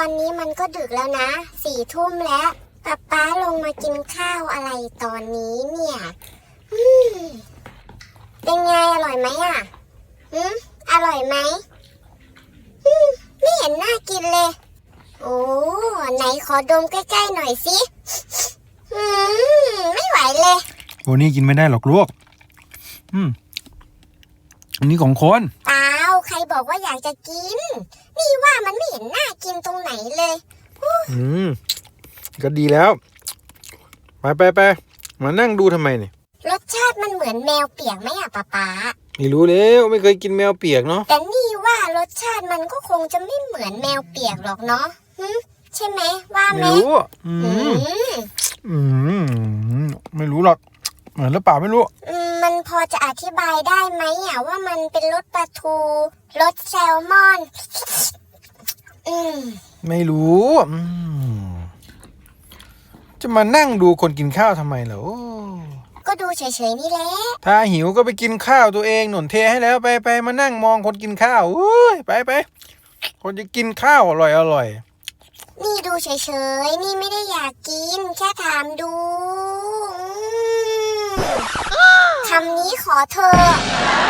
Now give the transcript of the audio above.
ตอนนี้มันก็ดึกแล้วนะสี่ทุ่มแล้วป๊าป๊าลงมากินข้าวอะไรตอนนี้เนี่ยเป็นไงอร่อยไหมอะอืมอร่อยไหมอืมไม่เห็นน่ากินเลย โอ้ไหนขอดมใกล้ๆหน่อยสิอืมไม่ไหวเลยโอ้นี่กินไม่ได้หรอกลูกอืมอันนี้ของคน บอกว่าอยากจะกิน นี่ว่ามันไม่เห็นน่ากินตรงไหนเลยอืมก็ดีแล้ว ไปไปไปมานั่งดูทำไมเนี่ยรสชาติมันเหมือนแมวเปียกไหมอะป๊าป๊าไม่รู้แล้วไม่เคยกินแมวเปียกเนาะแต่นี่ว่ารสชาติมันก็คงจะไม่เหมือนแมวเปียกหรอกเนาะหึใช่ไหมว่าไหมไม่รู้อือืมมอืมไม่รู้หรอก เหมือนหรือเปล่าไม่รู้อืมมันพอจะอธิบายได้ไหมอะว่ามันเป็นรสปลาทูรสแซลมอน อืมไม่รู้อืมจะมานั่งดูคนกินข้าวทำไมเหรอโอ้ก็ดูเฉยๆนี่แหละถ้าหิวก็ไปกินข้าวตัวเองหนุนเทให้แล้วไปไปมานั่งมองคนกินข้าวโอ้ยไปไปคนจะกินข้าวอร่อยอร่อย นี่ดูเฉยๆนี่ไม่ได้อยากกิน แค่ถามดู อืมคำนี้ขอเธอะ